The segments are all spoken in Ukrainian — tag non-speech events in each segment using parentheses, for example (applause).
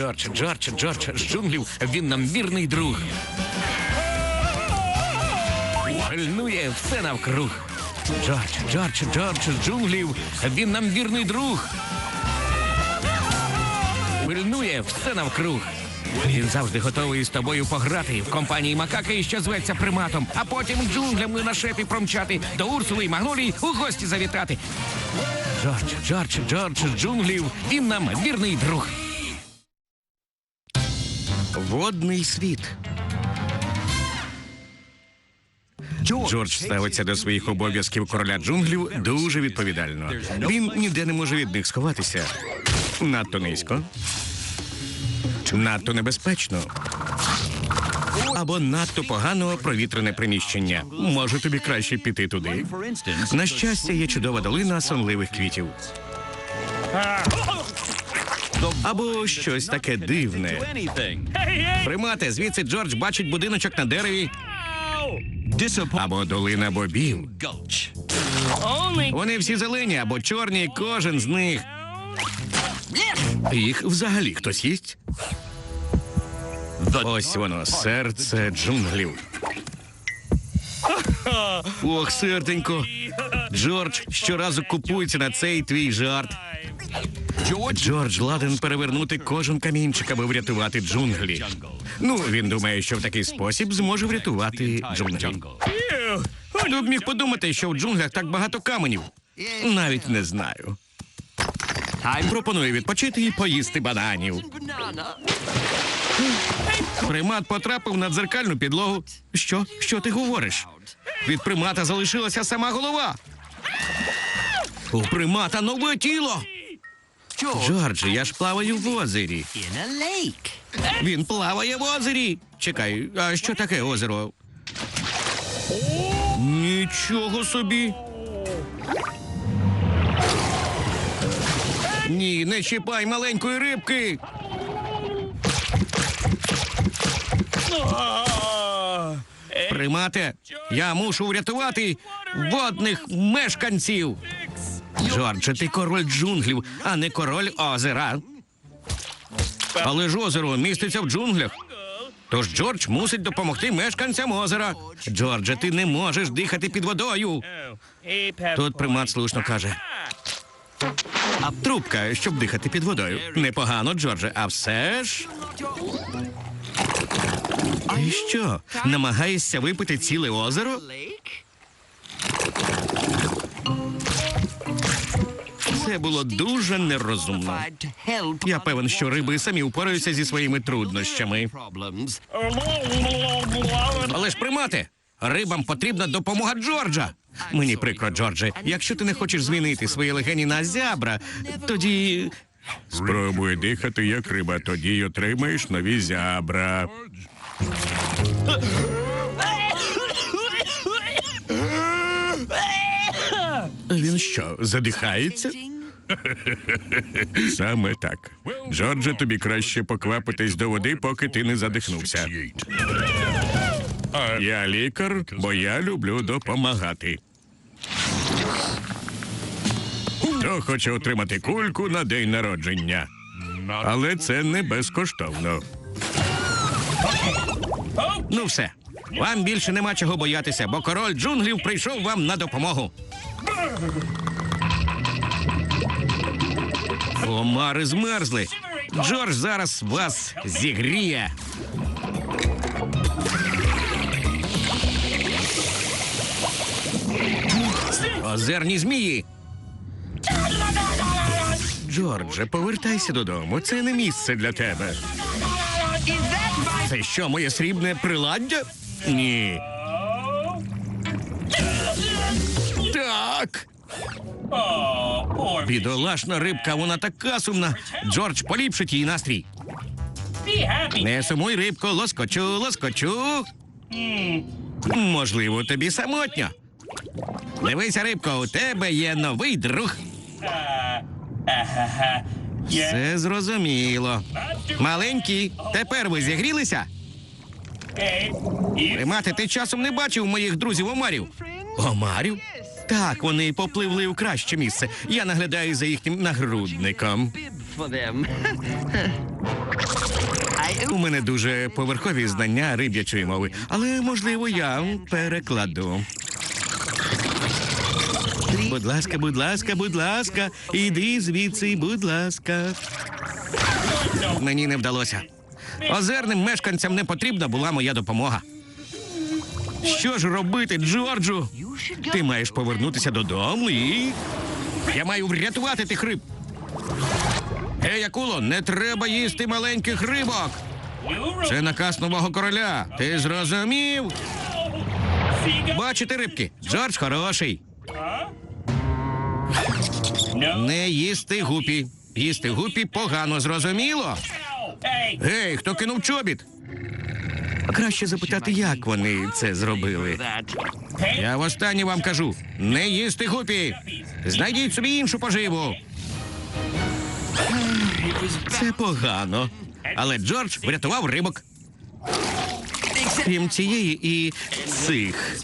Джордж, Джордж, Джордж з джунглів. Він нам вірний друг. Пильнує все навкруг. Джордж, Джордж, Джордж з джунглів. Він нам вірний друг. Пильнує все навкруг. Він завжди готовий з тобою пограти в компанії макаки, що зветься приматом, а потім джунглями на шепі промчати до Урсули і Магнолії у гості завітати. Джордж, Джордж, Джордж з джунглів. Він нам вірний друг. Водний світ. Джордж ставиться до своїх обов'язків короля джунглів дуже відповідально. Він ніде не може від них сховатися. Надто низько. Надто небезпечно. Або надто погано провітрене приміщення. Може тобі краще піти туди. На щастя, є чудова долина сонливих квітів. Або щось таке дивне. Примате, звідси Джордж бачить будиночок на дереві. Або долина бобів. Вони всі зелені або чорні, кожен з них. Їх взагалі хтось їсть? Ось воно, серце джунглів. Ох, серденько. Джордж щоразу купується на цей твій жарт. Джордж ладен перевернути кожен камінчик, аби врятувати джунглі. Ну, він думає, що в такий спосіб зможе врятувати джунглі. Хто б міг подумати, що в джунглях так багато каменів? Навіть не знаю. Пропоную відпочити і поїсти бананів. Примат потрапив на дзеркальну підлогу. Що? Що ти говориш? Від примата залишилася сама голова. У примата нове тіло. Джордж, я ж плаваю в озері. Він плаває в озері. Чекай, а що таке озеро? Нічого собі. Ні, не чіпай маленької рибки. Примате, я мушу врятувати водних мешканців. Джордже, ти король джунглів, а не король озера. Але ж озеро міститься в джунглях. Тож Джордж мусить допомогти мешканцям озера. Джордже, ти не можеш дихати під водою. Тут примат слушно каже. Трубка, щоб дихати під водою. Непогано, Джордже, а все ж. Ти що, намагаєшся випити ціле озеро? Це було дуже нерозумно. Я певен, що риби самі впораються зі своїми труднощами. Але ж примати, рибам потрібна допомога Джорджа. Мені прикро, Джордже. Якщо ти не хочеш змінити свої легені на зябра, тоді. Спробуй дихати як риба, тоді й отримаєш нові зябра. Він що, задихається? (laughs) Саме так. Джордже, тобі краще поквапитись до води, поки ти не задихнувся. Я лікар, бо я люблю допомагати. Хто хоче отримати кульку на день народження? Але це не безкоштовно. Ну, все. Вам більше нема чого боятися, бо король джунглів прийшов вам на допомогу. Омари змерзли. Джордж зараз вас зігріє. Озерні змії. Джордже, повертайся додому. Це не місце для тебе. Це що, моє срібне приладдя? Ні. Так. Бідолашна рибка, вона така сумна. Джордж поліпшить її настрій. Не сумуй, рибко, лоскочу, лоскочу. Можливо, тобі самотньо. Дивися, рибко, у тебе є новий друг. Все зрозуміло. Маленький, тепер ви зігрілися? Примати, ти часом не бачив моїх друзів Омарів? Омарів? Так, вони попливли у краще місце. Я наглядаю за їхнім нагрудником. them. мене дуже поверхові знання риб'ячої мови, але можливо я перекладу. Будь ласка, будь ласка, будь ласка, іди звідси, будь ласка. Мені не вдалося. Озерним мешканцям не потрібна була моя допомога. Що ж робити, Джорджу? Ти маєш повернутися додому і. Я маю врятувати тих риб. Ей, акуло, не треба їсти маленьких рибок. Це наказ нового короля. Ти зрозумів? Бачите рибки? Джордж хороший. Не їсти гупі. Їсти гупі погано, зрозуміло? Гей, хто кинув чобіт? Краще запитати, як вони це зробили. Я востаннє вам кажу: не їсти гупі. Знайдіть собі іншу поживу. Це погано. Але Джордж врятував рибок. Крім цієї і цих.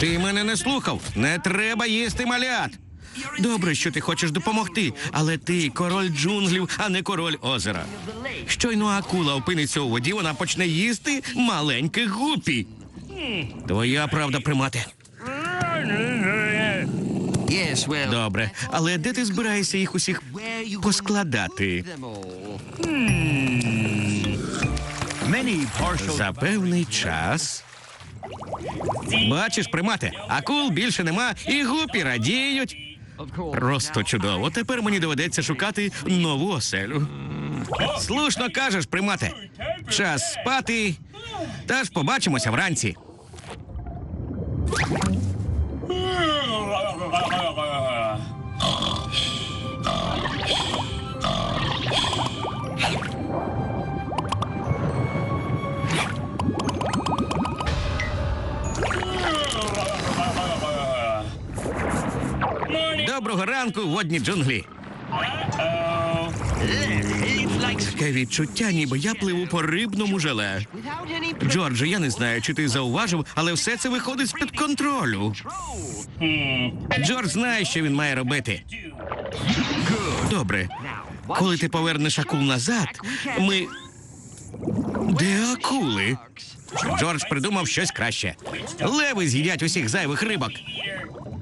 Ти мене не слухав. Не треба їсти малят. Добре, що ти хочеш допомогти, але ти король джунглів, а не король озера. Щойно акула опиниться у воді, вона почне їсти маленьких гупі. Твоя правда, примати. Добре, але де ти збираєшся їх усіх поскладати? За певний час. Бачиш, примати, акул більше нема, і гупі радіють. Просто чудово. Тепер мені доведеться шукати нову оселю. Слушно кажеш, примате. Час спати. Та ж побачимося вранці. Доброго ранку, водні джунглі. Таке відчуття, ніби я пливу по рибному желе. Джордже, я не знаю, чи ти зауважив, але все це виходить з-під контролю. Джордж знає, що він має робити. Добре. Коли ти повернеш акул назад, ми. Де акули? Джордж придумав щось краще. Леви з'їдять усіх зайвих рибок.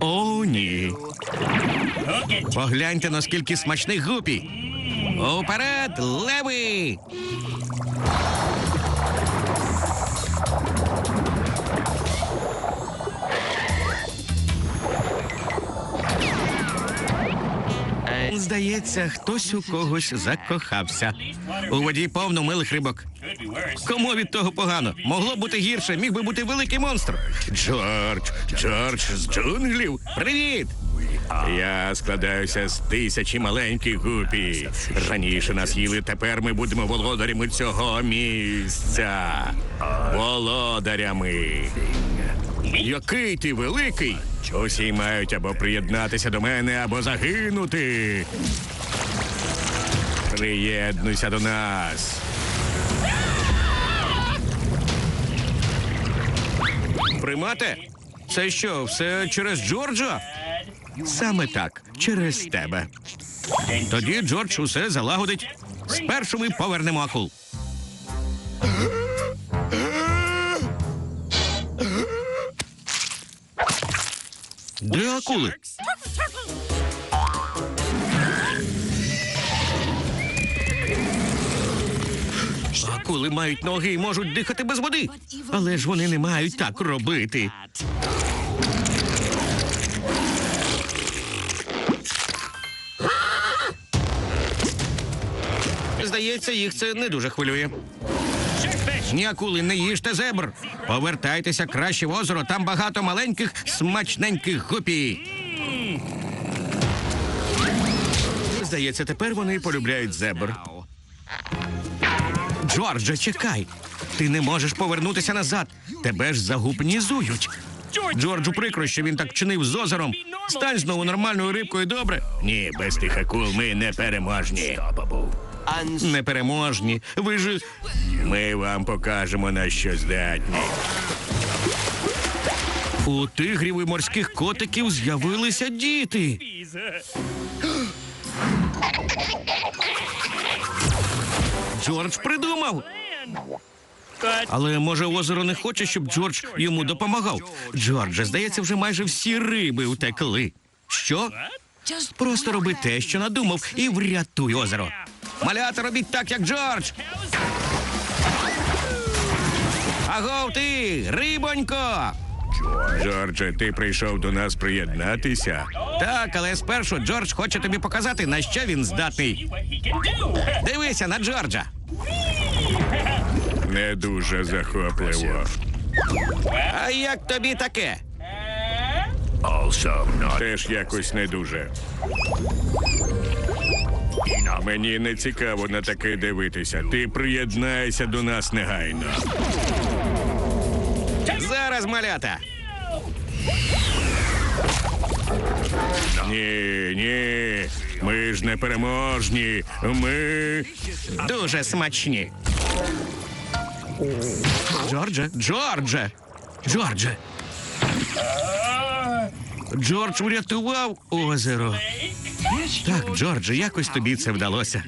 О, ні. Погляньте, наскільки смачних гупі. Уперед, леви! Здається, хтось у когось закохався. У воді повно милих рибок. Кому від того погано? Могло бути гірше, міг би бути великий монстр. Джордж, Джордж з джунглів. Привіт! Я складаюся з тисячі маленьких гупі. Раніше нас їли, тепер ми будемо володарями цього місця. Володарями. Який ти великий? Усі мають або приєднатися до мене, або загинути. Приєднуйся до нас. Примате? Це що, все через Джорджа? Саме так, через тебе. Тоді Джордж усе залагодить. Спершу ми повернемо акул. Де акули? Акули мають ноги і можуть дихати без води. Але ж вони не мають так робити. Здається, їх це не дуже хвилює. Ні, акули, не їжте зебр. Повертайтеся краще в озеро, там багато маленьких смачненьких гупі. Здається, тепер вони полюбляють зебр. Джордже, чекай. Ти не можеш повернутися назад. Тебе ж загупнізують. Джорджу прикро, що він так чинив з озером. Стань знову нормальною рибкою, добре? Ні, без тих акул ми не переможні. Непереможні. Ви ж. Ми вам покажемо на що здатні. У тигрів і морських котиків з'явилися діти. Джордж придумав. Але може озеро не хоче, щоб Джордж йому допомагав. Джордже, здається, вже майже всі риби утекли. Що? Просто роби те, що надумав, і врятуй озеро. Малята, робіть так, як Джордж. Агов ти, рибонько! Джордже, ти прийшов до нас приєднатися. Так, але спершу Джордж хоче тобі показати, на що він здатний. Дивися на Джорджа. Не дуже захопливо. А як тобі таке? Теж якось не дуже. Мені не цікаво на таке дивитися. Ти приєднайся до нас негайно. Зараз малята. Ні, ні. Ми ж не переможні. Ми. Дуже смачні. Джордже, Джордже, Джордже. Джордж врятував озеро. Так, Джордже, якось тобі це вдалося.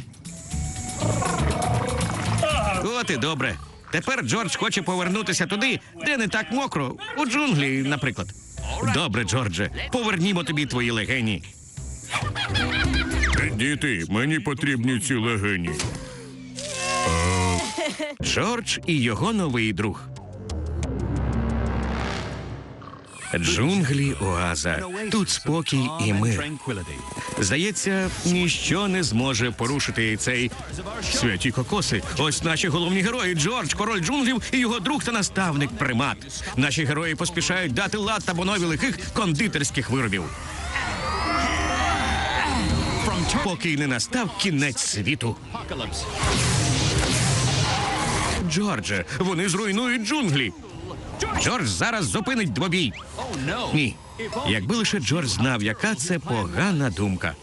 От і добре. Тепер Джордж хоче повернутися туди, де не так мокро, у джунглі, наприклад. Добре, Джордже, повернімо тобі твої легені. Діти, мені потрібні ці легені. Джордж і його новий друг. Джунглі Оаза. Тут спокій і мир. Здається, ніщо не зможе порушити цей святі кокоси. Ось наші головні герої Джордж, король джунглів і його друг та наставник примат. Наші герої поспішають дати лад та бонові лихих кондитерських виробів. Поки не настав кінець світу. Джордже, вони зруйнують джунглі. Джордж зараз зупинить двобій. Ні. Якби лише Джордж знав, яка це погана думка.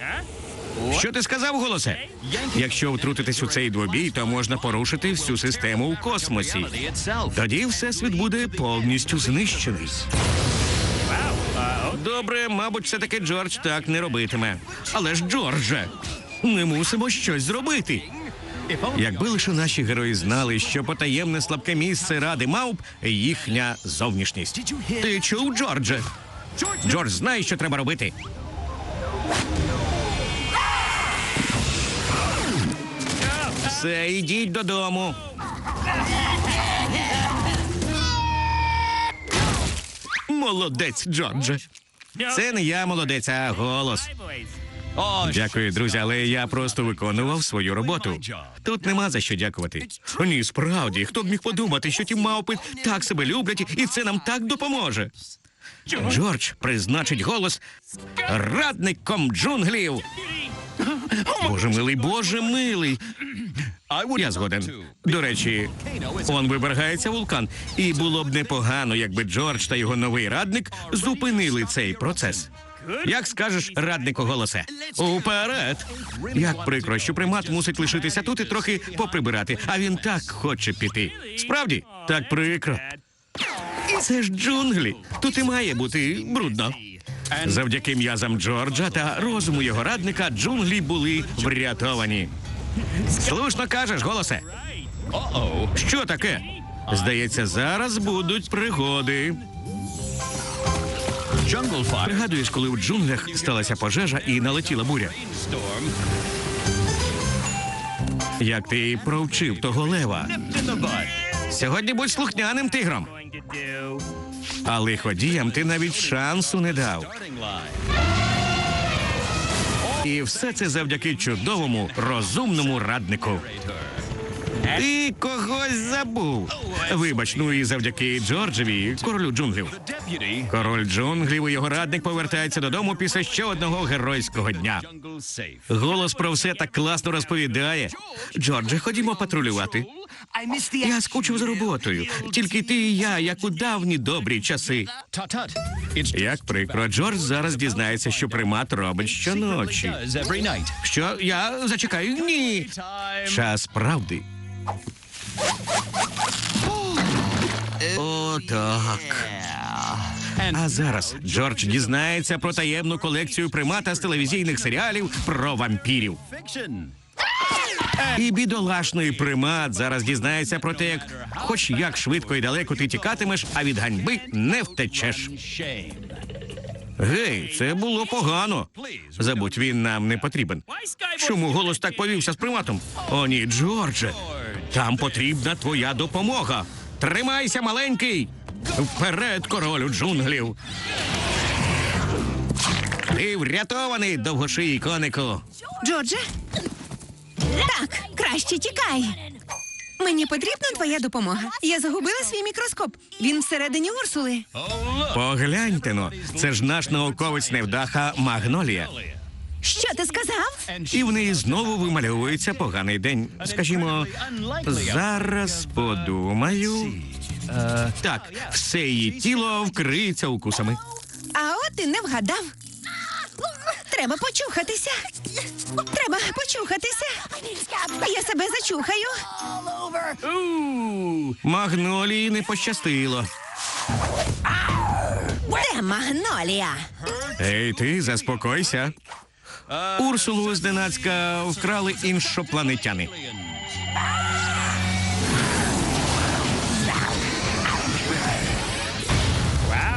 Що ти сказав, голосе? Якщо втрутитись у цей двобій, то можна порушити всю систему у космосі. Тоді всесвіт буде повністю знищений. Добре, мабуть, все-таки Джордж так не робитиме. Але ж, Джордже, ми мусимо щось зробити. Якби лише наші герої знали, що потаємне слабке місце ради мавп їхня зовнішність. Ти чув, Джордже? Джордж знає, що треба робити. Все, йдіть додому. Молодець, Джордже. Це не я молодець, а голос. Дякую, друзі, але я просто виконував свою роботу. Тут нема за що дякувати. Ні, справді, хто б міг подумати, що ті мавпи так себе люблять, і це нам так допоможе. Джордж призначить голос радником джунглів. Боже милий, боже милий. Я згоден. До речі, он вивергається вулкан, і було б непогано, якби Джордж та його новий радник зупинили цей процес. Як скажеш, раднику голосе? Уперед! Як прикро, що примат мусить лишитися тут і трохи поприбирати, а він так хоче піти. Справді, так прикро. Це ж джунглі. Тут і має бути брудно. Завдяки м'язам Джорджа та розуму його радника джунглі були врятовані. Слушно кажеш, голосе. Що таке? Здається, зараз будуть пригоди. Пригадуєш, коли в джунглях сталася пожежа і налетіла буря. Як ти провчив того лева? Сьогодні будь слухняним тигром. А лиходіям ти навіть шансу не дав. І все це завдяки чудовому, розумному раднику. Ти когось забув. Вибач, ну і завдяки Джорджеві, королю джунглів. Король джунглів і його радник повертаються додому після ще одного геройського дня. Голос про все так класно розповідає. Джордже, ходімо патрулювати. Я скучив за роботою. Тільки ти і я, як у давні добрі часи. Як прикро, Джордж зараз дізнається, що примат робить щоночі. Що я зачекаю? Ні. Час правди. О, так. А зараз Джордж дізнається про таємну колекцію примата з телевізійних серіалів про вампірів. І бідолашний примат зараз дізнається про те, як хоч як швидко і далеко ти тікатимеш, а від ганьби не втечеш. Гей, це було погано. Забудь, він нам не потрібен. Чому голос так повівся з приматом? О, ні, Джордже. Там потрібна твоя допомога. Тримайся, маленький. Вперед, королю джунглів. Ти врятований, довгошиїй конику. Джордже? Так, краще тікай. Мені потрібна твоя допомога. Я загубила свій мікроскоп. Він всередині Урсули. Погляньте но, це ж наш науковець невдаха Магнолія. Що ти сказав? І в неї знову вимальовується поганий день. Скажімо, зараз подумаю. Так, все її тіло вкриється укусами. А от і не вгадав. Треба почухатися. Треба почухатися. Я себе зачухаю. Магнолії не пощастило. Де магнолія? Ей, ти заспокойся. Урсулу зненацька вкрали іншопланетяни.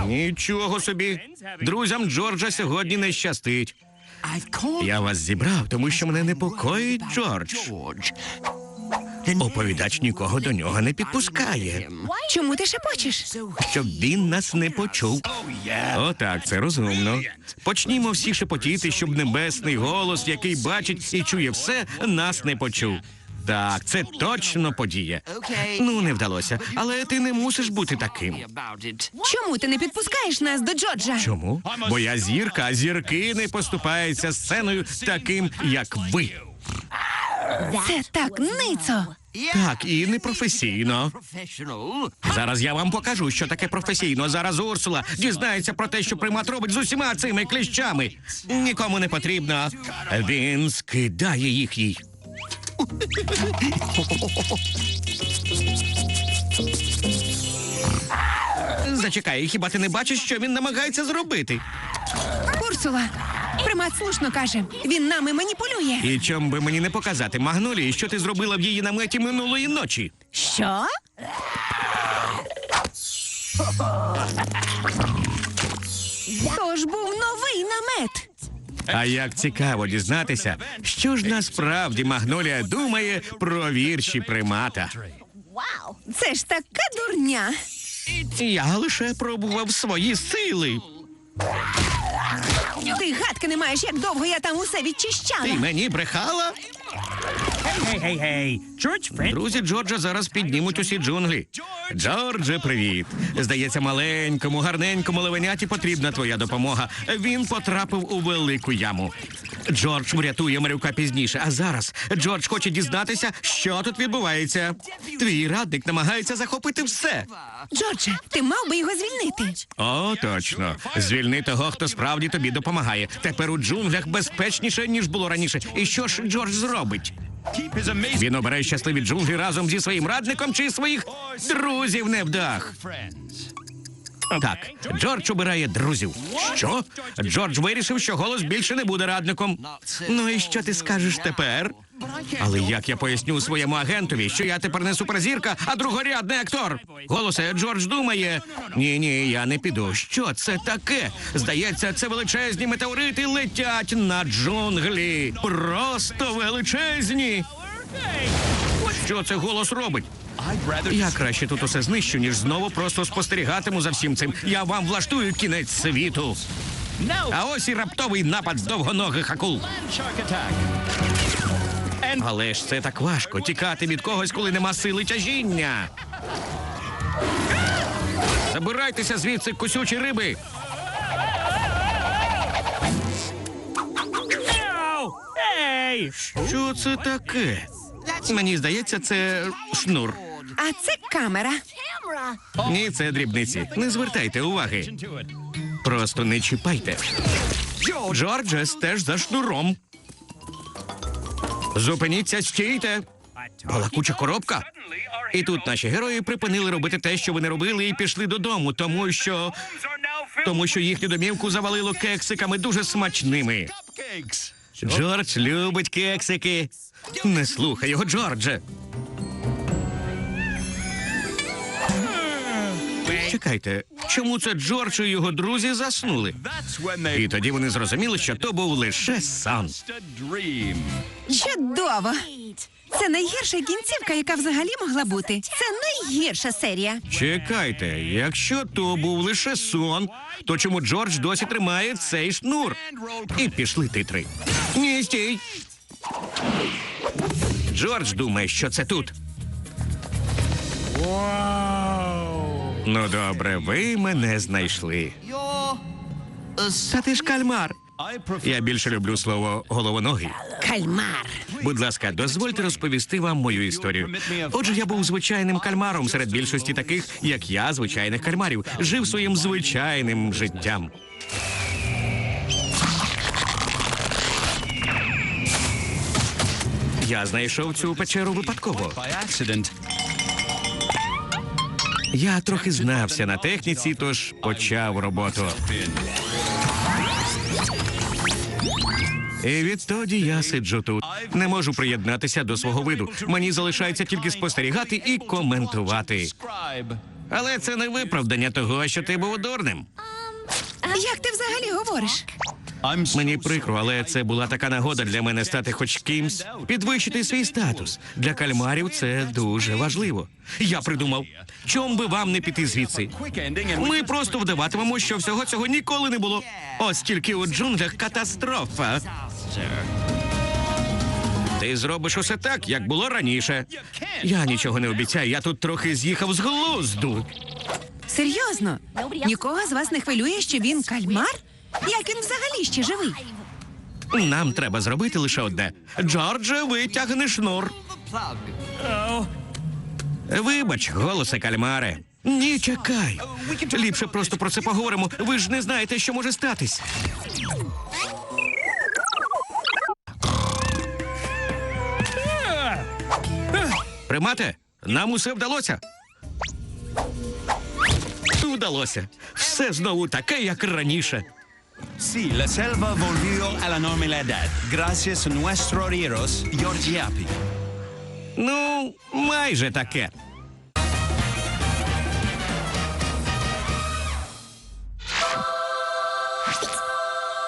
Нічого собі. Друзям Джорджа сьогодні не щастить. Я вас зібрав, тому що мене непокоїть Джордж. Оповідач нікого до нього не підпускає, Чому ти шепочеш? щоб він нас не почув. Отак, це розумно. Почнімо всі шепотіти, щоб небесний голос, який бачить і чує все, нас не почув. Так, це точно подія. Ну, не вдалося, але ти не мусиш бути таким. Чому ти не підпускаєш нас до Джорджа? Чому? Бо я зірка, а зірки не поступаються сценою таким, як ви. Це так ницо. Так, і непрофесійно. Зараз я вам покажу, що таке професійно. Зараз Урсула дізнається про те, що примат робить з усіма цими кліщами. Нікому не потрібно. Він скидає їх їй. Зачекай, хіба ти не бачиш, що він намагається зробити? Урсула, примат слушно каже. Він нами маніпулює. І чом би мені не показати Магнолії, що ти зробила в її наметі минулої ночі? Що? Тож був новий намет. А як цікаво дізнатися, що ж насправді Магнолія думає про вірші примата. Це ж така дурня. Я лише пробував свої сили. Ти гадки не маєш, як довго я там усе Ти мені брехала? Hey, hey. George Friend. Друзі Джорджа зараз піднімуть усі джунглі. Джордже, привіт. Здається, маленькому, гарненькому левеняті потрібна твоя допомога. Він потрапив у велику яму. Джордж врятує малюка пізніше. А зараз Джордж хоче дізнатися, що тут відбувається. Твій радник намагається захопити все. Джордже, ти мав би його звільнити. О, точно. Звільни того, хто справді тобі допомагає. Тепер у джунглях безпечніше, ніж було раніше. І що ж Джордж зробить? Він обере щасливі джунглі разом зі своїм радником чи своїх друзів невдах. Так, Джордж обирає друзів. Що? Джордж вирішив, що голос більше не буде радником. Ну і що ти скажеш тепер? Але як я поясню своєму агентові, що я тепер не суперзірка, а другорядний актор? Голосе, Джордж думає. Ні, ні, я не піду. Що це таке? Здається, це величезні метеорити летять на джунглі. Просто величезні. Що це голос робить? Я краще тут усе знищу, ніж знову просто спостерігатиму за всім цим. Я вам влаштую кінець світу. А ось і раптовий напад довгоногих акул. Але ж це так важко тікати від когось, коли нема сили тяжіння. Забирайтеся звідси, кусючі риби. Що це таке? Мені здається, це шнур. А це камера. Ні, це дрібниці. Не звертайте уваги. Просто не чіпайте. Джордже, стеж за шнуром. Зупиніться, стійте. Балакуча коробка. І тут наші герої припинили робити те, що вони робили, і пішли додому, тому що тому що їхню домівку завалило кексиками дуже смачними. Джордж любить кексики. Не слухай його, Джордже. Чекайте, чому це Джордж і його друзі заснули? І тоді вони зрозуміли, що то був лише dream. Чудово! Це найгірша кінцівка, яка взагалі могла бути. Це найгірша серія. Чекайте, якщо то був лише сон, то чому Джордж досі тримає цей шнур? І пішли титри. Ні, стій. Джордж думає, що це тут. Ну добре, ви мене знайшли. Та ти ж кальмар. Я більше люблю слово головоногий. Кальмар. Будь ласка, дозвольте розповісти вам мою історію. Отже, я був звичайним кальмаром серед більшості таких, як я, звичайних кальмарів, жив своїм звичайним життям. Я знайшов цю печеру випадково. Я трохи знався на техніці, тож почав роботу. І відтоді я сиджу тут. Не можу приєднатися до свого виду. Мені залишається тільки спостерігати і коментувати. Але це не виправдання того, що ти був дурним. Як ти взагалі говориш? Мені прикро, але це була така нагода для мене стати хоч кимсь, підвищити свій статус. Для кальмарів це дуже важливо. Я придумав, чом би вам не піти звідси. Ми просто вдаватимемо, що всього цього ніколи не було. Ось тільки у джунглях катастрофа. Ти зробиш усе так, як було раніше. Я нічого не обіцяю, я тут трохи з'їхав з глузду. Серйозно? Нікого з вас не хвилює, що він кальмар? Як він взагалі ще живий? Нам треба зробити лише одне. Джордже, витягни шнур. Вибач, голосе кальмаре. Ні, чекай. Ліпше просто про це поговоримо. Ви ж не знаєте, що може статись. Примате, нам усе вдалося. Вдалося. Все знову таке, як раніше. Sí, la selva volvió a la normalidad gracias a nuestros héroes Georgiapi. Ну, майже таке.